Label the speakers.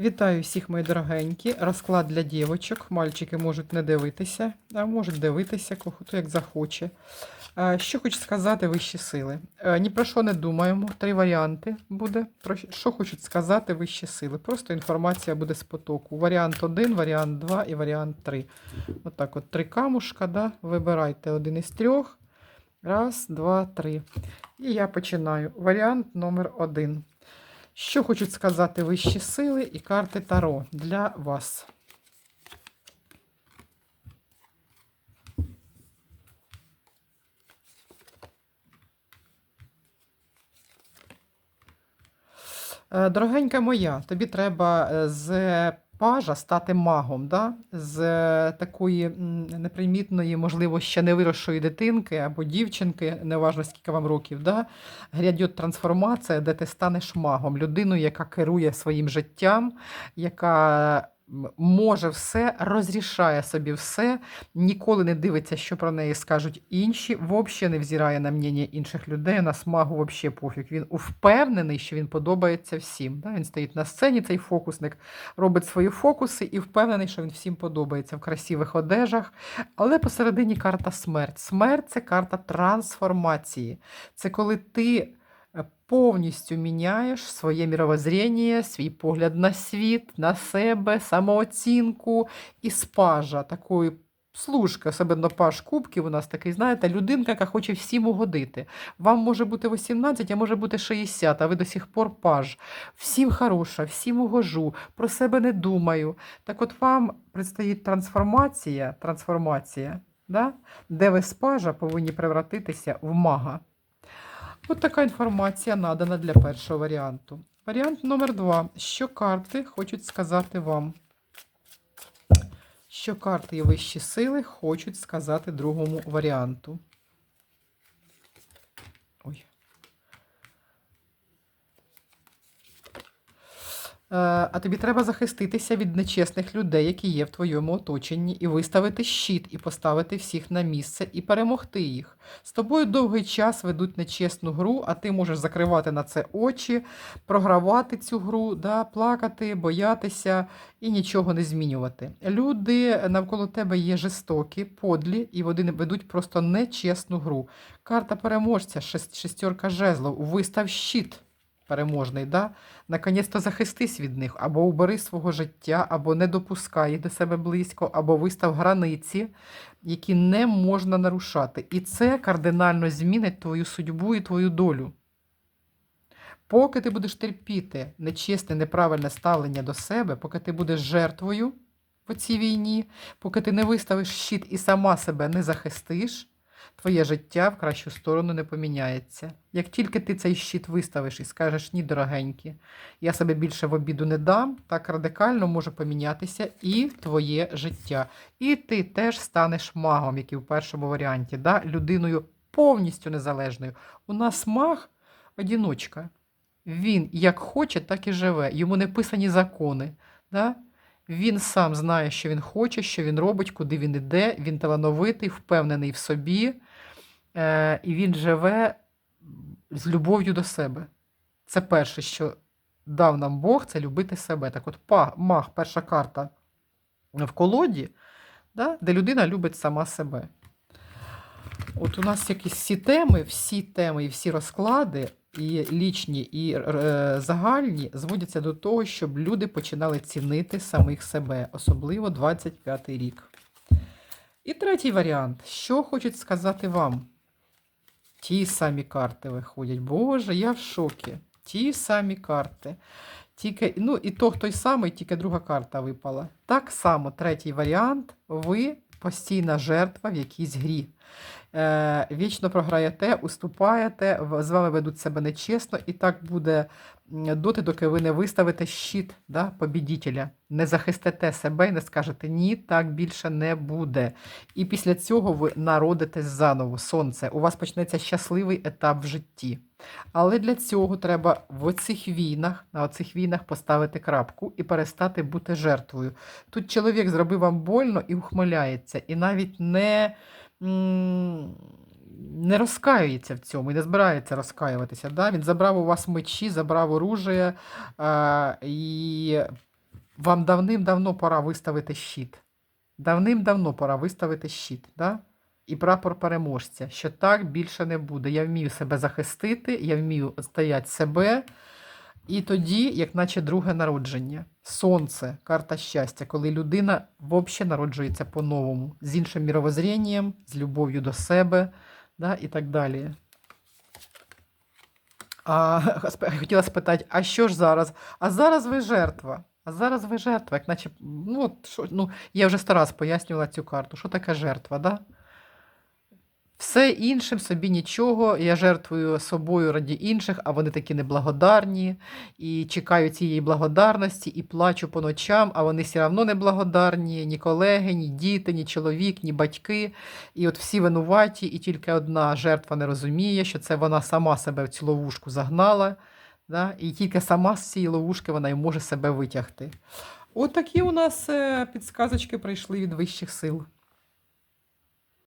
Speaker 1: Вітаю всіх, мої дорогенькі. Розклад для дівочок. Мальчики можуть не дивитися, а можуть дивитися, хто як захоче. Е, Що хочу сказати вищі сили? Е, Ні про що не думаємо. Три варіанти буде. Що хочуть сказати вищі сили. Просто інформація буде з потоку. Варіант 1, варіант 2 і варіант 3. Отак от три камушка, да? вибирайте один із трьох. Раз, два, три. І я починаю. Варіант номер один. Що хочуть сказати вищі сили і карти Таро для вас? Е, Дорогенька моя, тобі треба е, з пажа стати магом, да? з е, такої непримітної, можливо, ще не виросшої дитинки або дівчинки, неважно скільки вам років, да? гряде трансформація, де ти станеш магом, людиною, яка керує своїм життям, яка може все, розрішає собі все, ніколи не дивиться, що про неї скажуть інші, взагалі не взирає на мнення інших людей, на смагу взагалі пофіг. Він впевнений, що він подобається всім. Да? Він стоїть на сцені, цей фокусник, робить свої фокуси і впевнений, що він всім подобається в красивих одежах. Але посередині карта смерть. Смерть це карта трансформації. Це коли ти повністю міняєш своє мировоззріння, свій погляд на світ, на себе, самооцінку і спажа такої. Служка, особливо паш кубків у нас такий, знаєте, людинка, яка хоче всім угодити. Вам може бути 18, а може бути 60, а ви до сих пор паж. Всім хороша, всім угожу, про себе не думаю. Так от вам предстоїть трансформація, трансформація, да? де ви з пажа повинні превратитися в мага. От така інформація надана для першого варіанту. Варіант номер два. Що карти хочуть сказати вам? Що карти і вищі сили хочуть сказати другому варіанту? Ой. Е, А тобі треба захиститися від нечесних людей, які є в твоєму оточенні, і виставити щит, і поставити всіх на місце, і перемогти їх. З тобою довгий час ведуть нечесну гру, а ти можеш закривати на це очі, програвати цю гру, да, плакати, боятися і нічого не змінювати. Люди навколо тебе є жорстокі, подлі, і вони ведуть просто нечесну гру. Карта переможця, шест- шестерка жезлов, вистав щит переможний, да? наконець-то захистись від них, або убери свого життя, або не допускай до себе близько, або вистав границі, які не можна нарушати. І це кардинально змінить твою судьбу і твою долю. Поки ти будеш терпіти нечесне, неправильне ставлення до себе, поки ти будеш жертвою в цій війні, поки ти не виставиш щит і сама себе не захистиш, твоє життя в кращу сторону не поміняється. Як тільки ти цей щит виставиш і скажеш ні, дорогенькі, я себе більше в обіду не дам, так радикально може помінятися і твоє життя. І ти теж станеш магом, як і в першому варіанті, да? людиною повністю незалежною. У нас маг одіночка. Він як хоче, так і живе. Йому не писані закони. Да? Він сам знає, що він хоче, що він робить, куди він іде. Він талановитий, впевнений в собі, е, і він живе з любов'ю до себе. Це перше, що дав нам Бог, це любити себе. Так от маг, перша карта в колоді, да, де людина любить сама себе. От у нас якісь всі теми, всі теми і всі розклади, і лічні, і е, загальні, зводяться до того, щоб люди починали цінити самих себе, особливо 25-й рік. І третій варіант. Що хочуть сказати вам? Ті самі карти виходять. Боже, я в шокі. Ті самі карти. Тільки, ну, і то той самий, тільки друга карта випала. Так само, третій варіант. Ви постійна жертва в якійсь грі. Е, вічно програєте, уступаєте, з вами ведуть себе нечесно, і так буде доти, доки ви не виставите щит да, побідітеля, не захистите себе і не скажете ні, так більше не буде. І після цього ви народитесь заново, сонце. У вас почнеться щасливий етап в житті. Але для цього треба в цих війнах, на оцих війнах поставити крапку і перестати бути жертвою. Тут чоловік зробив вам больно і ухмиляється, і навіть не, не розкаюється в цьому і не збирається розкаюватися. Да? Він забрав у вас мечі, забрав оружие а, і Вам давним-давно пора виставити щит. Давним-давно пора виставити щит, да? і прапор переможця, що так більше не буде. Я вмію себе захистити, я вмію стояти себе. І тоді, як наче друге народження, сонце, карта щастя, коли людина взагалі народжується по-новому, з іншим мировоззрінням, з любов'ю до себе да, і так далі. А, хотіла спитати, а що ж зараз? А зараз ви жертва. А зараз ви жертва, як наче, ну, от, що, ну, я вже сто раз пояснювала цю карту. Що таке жертва, да? Все іншим собі нічого. Я жертвую собою раді інших, а вони такі неблагодарні, і чекаю цієї благодарності, і плачу по ночам, а вони все одно неблагодарні, ні колеги, ні діти, ні чоловік, ні батьки. І от всі винуваті, і тільки одна жертва не розуміє, що це вона сама себе в цю ловушку загнала, да? і тільки сама з цієї ловушки вона й може себе витягти. От у нас е, підсказочки прийшли від вищих сил.